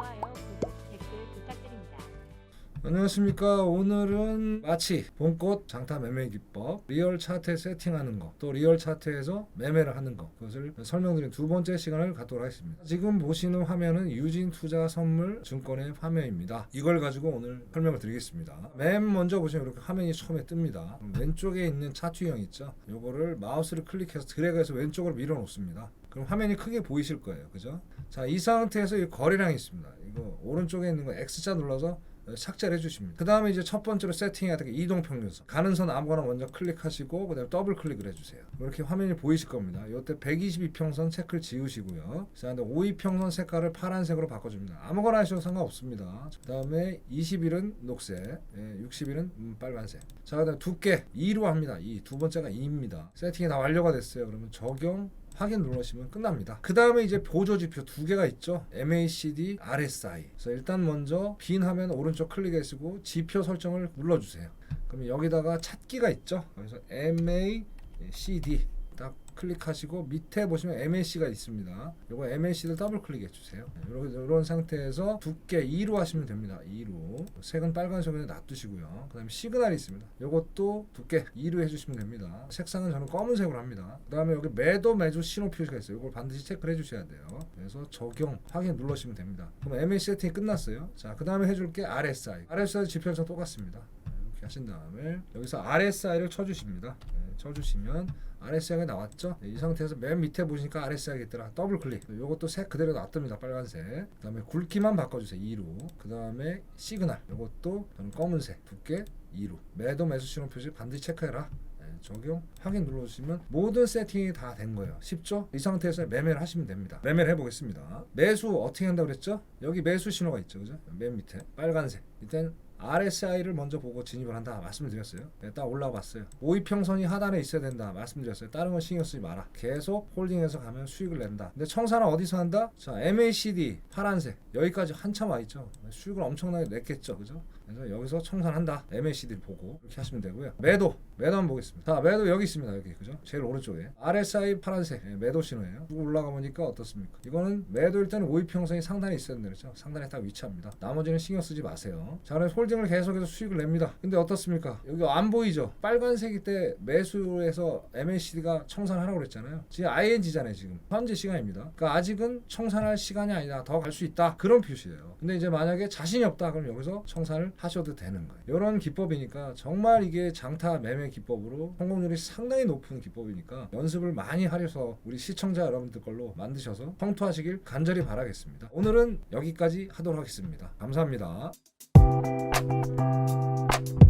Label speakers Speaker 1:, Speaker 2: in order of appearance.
Speaker 1: 좋아요, 구독, 댓글 부탁드립니다. 안녕하십니까. 오늘은 마치 봄꽃 장타 매매 기법, 리얼 차트에 세팅하는 것, 또 리얼 차트에서 매매를 하는 것, 그것을 설명드린 두 번째 시간을 갖도록 하겠습니다. 지금 보시는 화면은 유진 투자 선물 증권의 화면입니다. 이걸 가지고 오늘 설명을 드리겠습니다. 맨 먼저 보시면 이렇게 화면이 처음에 뜹니다. 왼쪽에 있는 차트형 있죠. 요거를 마우스를 클릭해서 드래그해서 왼쪽으로 밀어 놓습니다. 그럼 화면이 크게 보이실 거예요. 그죠? 자, 이 상태에서 이 거래량이 있습니다. 이거 오른쪽에 있는 거 X자 눌러서 삭제를 해주십니다. 그 다음에 이제 첫 번째로 세팅해야 될게 이동평균선. 가는 선 아무거나 먼저 클릭하시고, 그 다음에 더블 클릭을 해주세요. 이렇게 화면이 보이실 겁니다. 이때 122평선 체크를 지우시고요. 자, 근데 52평선 색깔을 파란색으로 바꿔줍니다. 아무거나 하셔도 상관없습니다. 그 다음에 21은 녹색, 61은 예, 음, 빨간색. 자, 그 다음에 두께 2로 합니다. 2. 두 번째가 2입니다. 세팅이 다 완료가 됐어요. 그러면 적용 확인 눌러시면 끝납니다. 그 다음에 이제 보조 지표 두 개가 있죠. MACD, RSI. 그래서 일단 먼저 빈 화면 오른쪽 클릭하시고 지표 설정을 눌러주세요. 그러 여기다가 찾기가 있죠. 그래서 MACD 딱 클릭하시고 밑에 보시면 MAC가 있습니다. 이거 MAC를 더블 클릭해 주세요. 이런, 네, 상태에서 두께 2로 하시면 됩니다. 2로 색은 빨간색으로 놔두시고요. 그 다음에 시그널이 있습니다. 이것도 두께 2로 해주시면 됩니다. 색상은 저는 검은색으로 합니다. 그 다음에 여기 매도 매주 신호 표시가 있어요. 이걸 반드시 체크를 해주셔야 돼요. 그래서 적용 확인 눌러시면 됩니다. 그럼 MAC 세팅이 끝났어요. 자, 그 다음에 해줄 게 RSI. RSI 지표랑 똑같습니다. 하신 다음에 여기서 RSI를 쳐주십니다. 네. 쳐주시면 RS양이 나왔죠. 네, 이 상태에서 맨 밑에 보시니까 RS양이 있더라. 더블 클릭. 네, 요것도 색 그대로 놔둡니다. 빨간색. 그 다음에 굵기만 바꿔주세요. 2로. 그 다음에 시그널. 요것도 저는 검은색. 두께 2로. 매도 매수 신호 표시 반드시 체크해라. 네, 적용 확인 눌러주시면 모든 세팅이 다 된 거예요. 쉽죠? 이 상태에서 매매를 하시면 됩니다. 매매를 해보겠습니다. 매수 어떻게 한다고 그랬죠? 여기 매수 신호가 있죠. 그죠? 맨 밑에 빨간색. 일단 RSI를 먼저 보고 진입을 한다 말씀을 드렸어요. 네, 딱 올라봤어요. 오이평선이 하단에 있어야 된다 말씀드렸어요. 다른 건 신경 쓰지 마라. 계속 홀딩해서 가면 수익을 낸다. 근데 청산은 어디서 한다? 자 MACD 파란색 여기까지 한참 와 있죠. 네, 수익을 엄청나게 냈겠죠, 그죠? 그래서 여기서 청산한다. MACD 를 보고 이렇게 하시면 되고요. 매도 매도 한번 보겠습니다. 자 매도 여기 있습니다. 여기 그죠? 제일 오른쪽에 RSI 파란색 네, 매도 신호예요. 올라가 보니까 어떻습니까? 이거는 매도일 때는 오이평선이 상단에 있어야 된다 그죠 상단에 딱 위치합니다. 나머지는 신경 쓰지 마세요. 자 그럼 홀 상승을 계속해서 수익을 냅니다. 근데 어떻습니까? 여기 안 보이죠? 빨간색이 때매수해서 MACD가 청산하라고 그랬잖아요. 지금 ING잖아요, 지금. 현재 시간입니다. 그러니까 아직은 청산할 시간이 아니다. 더 갈 수 있다. 그런 표시예요. 근데 이제 만약에 자신이 없다. 그럼 여기서 청산을 하셔도 되는 거예요. 이런 기법이니까 정말 이게 장타 매매 기법으로 성공률이 상당히 높은 기법이니까 연습을 많이 하려서 우리 시청자 여러분들 걸로 만드셔서 성투하시길 간절히 바라겠습니다. 오늘은 여기까지 하도록 하겠습니다. 감사합니다. Thank you.